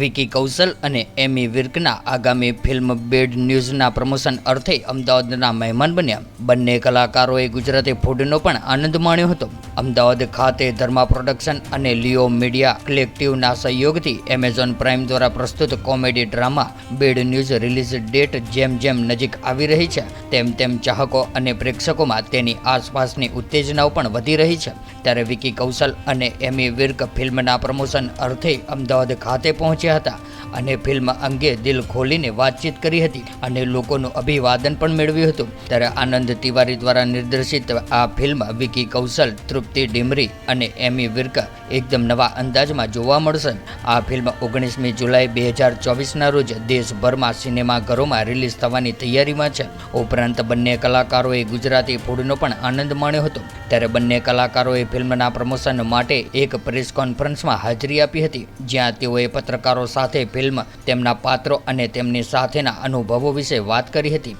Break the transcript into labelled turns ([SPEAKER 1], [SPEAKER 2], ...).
[SPEAKER 1] વિકી કૌશલ અને એમી વિર્કના આગામી film bed ન્યૂઝના promotion અર્થે અમદાવાદના મહેમાન બન્યા. બંને કલાકારોએ ગુજરાતી ફૂડનો પણ આનંદ માણ્યો હતો. અમદાવાદ ખાતે ધર્મા પ્રોડક્શન અને લિયો મીડિયા કલેક્ટિવના સહયોગથી એમેઝોન પ્રાઇમ દ્વારા પ્રસ્તુત comedy drama bad news release date જેમ જેમ નજીક આવી રહી છે તેમ તેમ ચાહકો અને પ્રેક્ષકોમાં તેની આસપાસની ઉત્તેજનાઓ પણ વધી રહી છે. ત્યારે વિકી કૌશલ અને એમી વિર્ક ફિલ્મના પ્રમોશન અર્થે અમદાવાદ ખાતે પહોંચ્યા હતા. અને ફિલ્મ અંગે દિલ ખોલીને વાતચીત કરી હતી અને લોકોનું અભિવાદન પણ મેળવ્યું હતું. ત્યારે આનંદ તિવારી દ્વારા નિર્દેશિત આ ફિલ્મ વિકી કૌશલ, તૃપ્તિ ડિમરી અને એમી વિર્ક એકદમ નવા અંદાજમાં જોવા મળશે. આ ફિલ્મ ઓગણીસમી જુલાઈ બે હજાર ચોવીસના રોજ દેશભરમાં સિનેમાઘરોમાં રિલીઝ થવાની તૈયારીમાં છે. ઉપરાંત બંને કલાકારોએ ગુજરાતી ફૂડનો પણ આનંદ માણ્યો હતો. ત્યારે બંને કલાકારોએ ફિલ્મના પ્રમોશન માટે એક પ્રેસ કોન્ફરન્સમાં હાજરી આપી હતી, જ્યાં તેઓએ પત્રકારો સાથે ફિલ્મ તેમના પાત્રો અને તેમની સાથેના અનુભવો વિશે વાત કરી હતી.